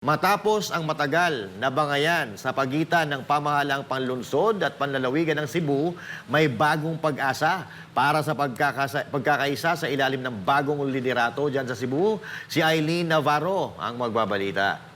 Matapos ang matagal na bangayan sa pagitan ng pamahalang panlunsod at panlalawigan ng Cebu, may bagong pag-asa para sa pagkakasa- pagkakaisa sa ilalim ng bagong liderato dyan sa Cebu. Si Eileen Navarro ang magbabalita.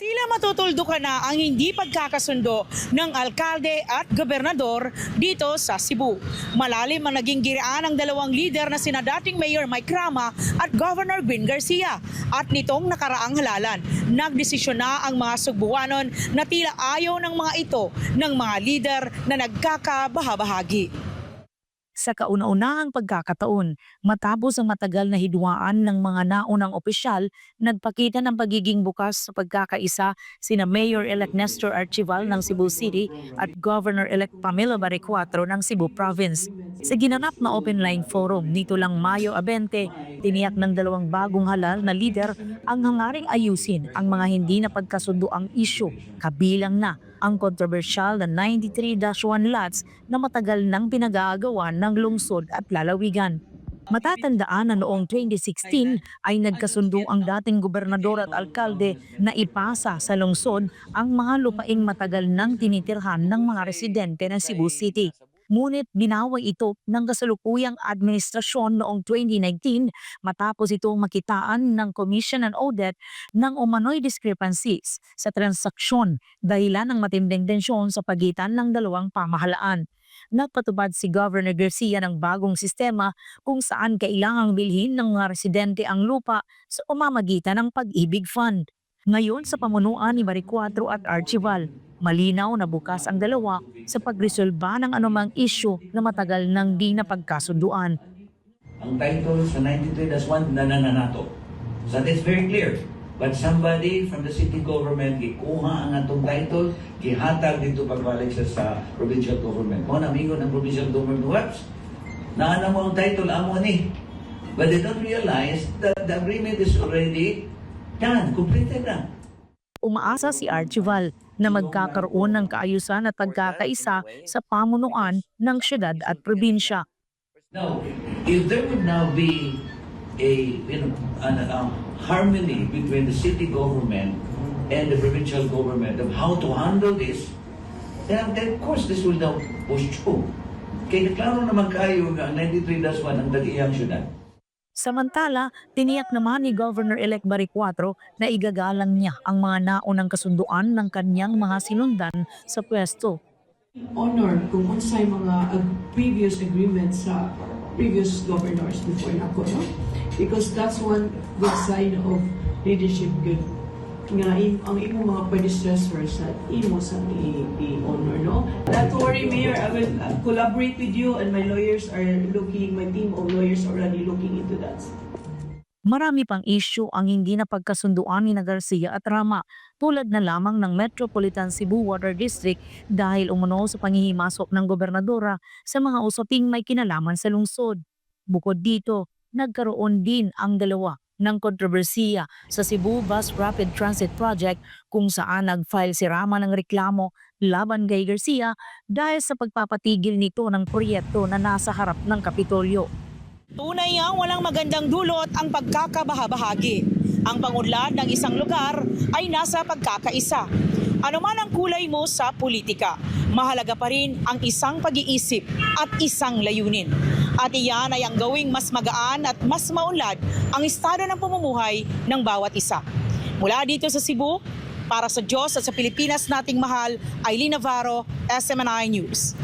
Tila matutuldukan na ang hindi pagkakasundo ng alkalde at gobernador dito sa Cebu. Malalim ang naging giraan ng dalawang lider na sina dating Mayor Mike Rama at Governor Gwen Garcia. At nitong nakaraang halalan, nagdesisyon na ang mga Sugbuanon na tila ayaw ng mga ito ng mga lider na nagkakabahabahagi sa kauna-unahang pagkakataon. Matapos ang matagal na hidwaan ng mga naunang opisyal, nagpakita ng pagiging bukas sa pagkakaisa sina Mayor-elect Nestor Archival ng Cebu City at Governor-elect Pamela Baricuatro ng Cebu Province. Sa ginanap na open-line forum nito lang Mayo 20, tiniyak ng dalawang bagong halal na lider ang hangaring ayusin ang mga hindi na pagkasundo ang isyu, kabilang na ang kontrobersyal na 93-1 lots na matagal nang pinag-aagawan ng lungsod at lalawigan. Matatandaan na noong 2016 ay nagkasundo ang dating gobernador at alkalde na ipasa sa lungsod ang mga lupaing matagal nang tinitirhan ng mga residente ng Cebu City. Ngunit binaway ito ng kasalukuyang administrasyon noong 2019 matapos itong makitaan ng Commission on Audit ng umano'y discrepancies sa transaksyon dahilan ng matinding tensyon sa pagitan ng dalawang pamahalaan. Nagpatubad si Governor Garcia ng bagong sistema kung saan kailangang bilhin ng mga residente ang lupa sa pamamagitan ng Pag-ibig Fund. Ngayon sa pamunuan ni Maricuatro at Archival, malinaw na bukas ang dalawa sa pagresolba ng anumang isyu na matagal nang di napagkasunduan. Ang title sa 93-1 nanananato. So that's very clear. But somebody from the city government gikuha ang atong title, gihatag dito pagbalik sa, sa provincial government. Mo amigo ng provincial government webs. Naana mo ang title amo ni. But they don't realize that the agreement is already done, completed na. Umaasa si Archival na magkakaroon ng kaayusan at pagkakaisa sa pamunuan ng syudad at probinsya. Now, if there would now be a you know an, um, harmony between the city government and the provincial government of how to handle this, then, then of course this will now push through. Kaya klaro naman kayo ang 93-1 ang dagiyang syudad. Samantala, tiniyak naman ni Governor-elect Baricuatro na igagalang niya ang mga naunang kasunduan ng kanyang mga sinundan sa pwesto. honor kung unsay mga ag- previous agreements sa previous governors before nako no because that's one good sign of leadership good nga ang imo mga predecessors at imo sa i-honor no not to worry mayor I will uh, collaborate with you and my lawyers are looking my team of lawyers are already looking into that Marami pang isyu ang hindi napagkasunduan ni na Garcia at Rama tulad na lamang ng Metropolitan Cebu Water District dahil umuno sa pangihimasok ng gobernadora sa mga usaping may kinalaman sa lungsod. Bukod dito, nagkaroon din ang dalawa ng kontrobersiya sa Cebu Bus Rapid Transit Project kung saan nag-file si Rama ng reklamo laban kay Garcia dahil sa pagpapatigil nito ng proyekto na nasa harap ng Kapitolyo. Tunay ngang walang magandang dulot ang pagkakabahabahagi. Ang pangudlad ng isang lugar ay nasa pagkakaisa. Ano man ang kulay mo sa politika, mahalaga pa rin ang isang pag-iisip at isang layunin. At iyan ay ang gawing mas magaan at mas maunlad ang estado ng pamumuhay ng bawat isa. Mula dito sa Cebu, para sa Diyos at sa Pilipinas nating mahal, Eileen Navarro, SMNI News.